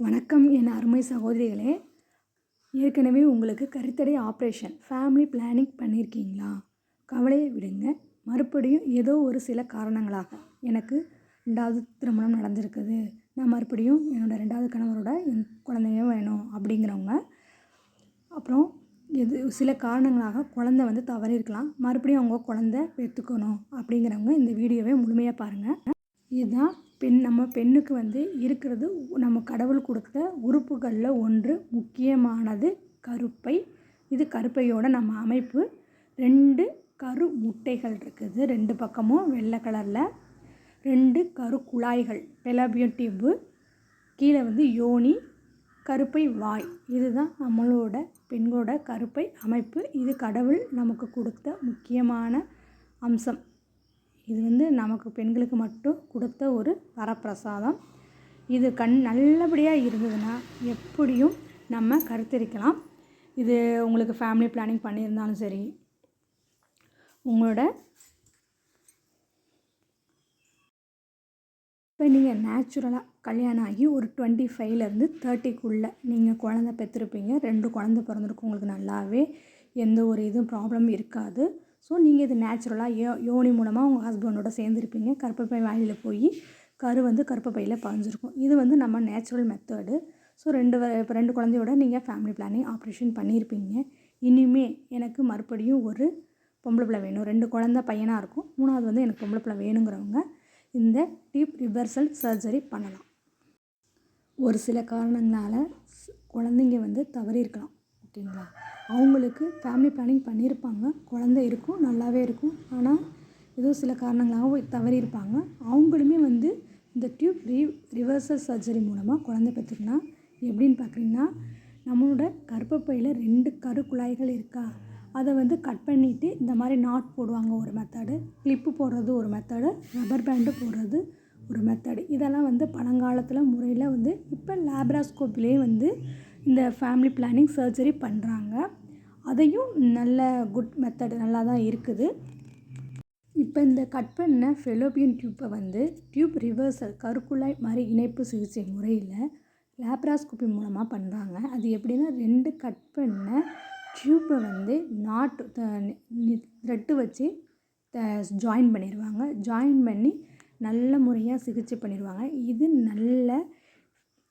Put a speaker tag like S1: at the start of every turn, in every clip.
S1: வணக்கம் என் அருமை சகோதரிகளே. ஏற்கனவே உங்களுக்கு கருத்தடை ஆப்ரேஷன் ஃபேமிலி பிளானிங் பண்ணியிருக்கீங்களா கவலையை விடுங்க. மறுபடியும் ஏதோ ஒரு சில காரணங்களாக எனக்கு ரெண்டாவது திருமணம் நடந்திருக்குது. நான் மறுபடியும் என்னோடய ரெண்டாவது கணவரோட என் குழந்தையும் வேணும் அப்படிங்கிறவங்க. அப்புறம் எது சில காரணங்களாக குழந்த வந்து தவறிருக்கலாம் மறுபடியும் அவங்க குழந்த பெற்றுக்கணும் அப்படிங்கிறவங்க இந்த வீடியோவை முழுமையாக பாருங்கள் இதுதான் பெண் நம்ம பெண்ணுக்கு வந்து இருக்கிறது நம்ம கடவுள் கொடுத்த உறுப்புகளில் ஒன்று முக்கியமானது கருப்பை. இது கருப்பையோட நம்ம அமைப்பு. ரெண்டு கரு முட்டைகள் இருக்குது. ரெண்டு பக்கமும் வெள்ளை கலரில். ரெண்டு கரு குழாய்கள் பெலாபியன் டியூப்பு கீழே வந்து யோனி கருப்பை வாய். இதுதான் நம்மளோட பெண்களோட கருப்பை அமைப்பு. இது கடவுள் நமக்கு கொடுத்த முக்கியமான அம்சம். இது வந்து நமக்கு பெண்களுக்கு மட்டும் கொடுத்த ஒரு வரப்பிரசாதம். இது கண் நல்லபடியாக இருந்ததுன்னா எப்படியும் நம்ம கருத்தரிக்கலாம். இது உங்களுக்கு ஃபேமிலி பிளானிங் பண்ணியிருந்தாலும் சரி உங்களோட இப்போ நீங்கள் நேச்சுரலாக கல்யாணம் ஆகி ஒரு டுவெண்ட்டி ஃபைவ்லேருந்து தேர்ட்டிக்குள்ளே நீங்கள் குழந்த பெற்றிருப்பீங்க. ரெண்டு குழந்த பிறந்திருக்கும். உங்களுக்கு நல்லாவே எந்த ஒரு இதுவும் ப்ராப்ளம் இருக்காது. ஸோ நீங்கள் இது நேச்சுரலாக யோ யோனி மூலமாக உங்கள் ஹஸ்பண்டோட சேர்ந்துருப்பீங்க. கருப்பப்பை வாயில் போய் கரு வந்து கருப்பப்பையில் பதிஞ்சிருக்கும் இது வந்து நம்ம நேச்சுரல் மெத்தடு ஸோ ரெண்டு இப்போ ரெண்டு குழந்தையோட நீங்கள் ஃபேமிலி பிளானிங் ஆப்ரேஷன் பண்ணியிருப்பீங்க இனிமே எனக்கு மறுபடியும் ஒரு பொம்பளை பிள்ளை வேணும். ரெண்டு குழந்த பையனாக இருக்கும். மூணாவது வந்து எனக்கு பொம்பளை பிள்ளை வேணுங்கிறவங்க இந்த டீப் ரிவர்சல் சர்ஜரி பண்ணலாம். ஒரு சில காரணங்களால் குழந்தைங்க வந்து தவறியிருக்கலாம். ஓகேங்களா அவங்களுக்கு ஃபேமிலி பிளானிங் பண்ணியிருப்பாங்க. குழந்த இருக்கும் நல்லாவே இருக்கும். ஆனால் ஏதோ சில காரணங்களாகவும் தவறியிருப்பாங்க. அவங்களுமே வந்து இந்த டியூப் ரீ ரிவர்சல் சர்ஜரி மூலமாக குழந்த பெற்றுக்கலாம் எப்படின்னு பார்க்குறீங்கன்னா நம்மளோட கர்ப்பப்பையில் ரெண்டு கரு குழாய்கள் இருக்கா? அதை வந்து கட் பண்ணிவிட்டு இந்த மாதிரி நாட் போடுவாங்க ஒரு மெத்தடு கிளிப்பு போடுறது ஒரு மெத்தடு ரப்பர் பேண்டு போடுறது ஒரு மெத்தடு இதெல்லாம் வந்து பழங்காலத்தில் முறையில் வந்து இப்போ லேப்ராஸ்கோப்பிலே வந்து இந்த ஃபேமிலி பிளானிங் சர்ஜரி பண்ணுறாங்க அதையும் நல்ல குட் மெத்தட் நல்லா தான் இருக்குது. இப்போ இந்த கட் பண்ண ஃபெலோபியன் டியூப்பை வந்து டியூப் ரிவர்சல் கருக்குழாய் மாதிரி இணைப்பு சிகிச்சை முறையில் லேப்ராஸ்கோபி மூலமாக பண்ணுறாங்க அது எப்படின்னா ரெண்டு கட் பண்ண டியூப்பை வந்து நாட்டு த்ரெட்டு வச்சு ஜாயின் பண்ணிடுவாங்க ஜாயின் பண்ணி நல்ல முறையாக சிகிச்சை பண்ணிடுவாங்க இது நல்ல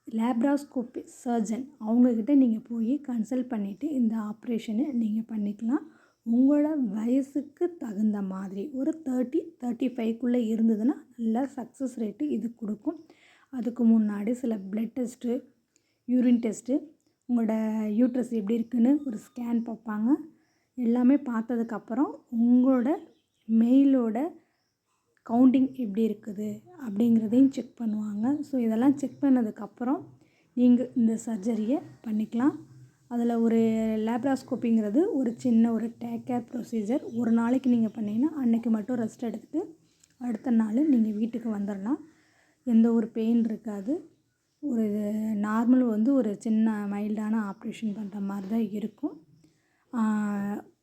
S1: லேப்ராஸ்கோப்பி சர்ஜன் அவங்கக்கிட்ட நீங்கள் போய் கன்சல்ட் பண்ணிவிட்டு இந்த ஆப்ரேஷனை நீங்கள் பண்ணிக்கலாம். உங்களோட வயசுக்கு தகுந்த மாதிரி ஒரு தேர்ட்டி தேர்ட்டி ஃபைவ்க்குள்ளே இருந்ததுன்னா நல்லா சக்ஸஸ் ரேட்டு இது கொடுக்கும். அதுக்கு முன்னாடி சில ப்ளட் டெஸ்ட்டு யூரின் டெஸ்ட்டு உங்களோட யூட்ரஸ் எப்படி இருக்குன்னு ஒரு ஸ்கேன் பார்ப்பாங்க. எல்லாமே பார்த்ததுக்கப்புறம் உங்களோட மெயிலோட கவுண்டிங் எப்படி இருக்குது அப்படிங்கிறதையும் செக் பண்ணுவாங்க. ஸோ இதெல்லாம் செக் பண்ணதுக்கப்புறம் நீங்கள் இந்த சர்ஜரியை பண்ணிக்கலாம். அதில் ஒரு லேப்ராஸ்கோப்பிங்கிறது ஒரு சின்ன ஒரு டேக் கேர் ப்ரொசீஜர். ஒரு நாளைக்கு நீங்கள் பண்ணிங்கன்னா அன்றைக்கி மட்டும் ரெஸ்ட் எடுத்துகிட்டு அடுத்த நாள் நீங்கள் வீட்டுக்கு வந்துடலாம் எந்த ஒரு பெயின் இருக்காது. ஒரு நார்மல் வந்து ஒரு சின்ன மைல்டான ஆப்ரேஷன் பண்ணுற மாதிரி தான் இருக்கும்.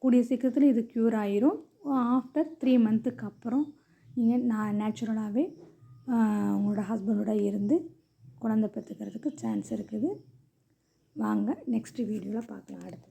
S1: கூடிய சீக்கிரத்தில் இது க்யூர் ஆயிரும். ஆஃப்டர் த்ரீ மந்த்துக்கு அப்புறம் நீங்கள் நான் நேச்சுரலாகவே உங்களோட ஹஸ்பண்டோட இருந்து குழந்த பெற்றுக்கிறதுக்கு சான்ஸ் இருக்குது. வாங்க நெக்ஸ்ட்டு வீடியோவில் பார்க்கலாம் அடுத்து.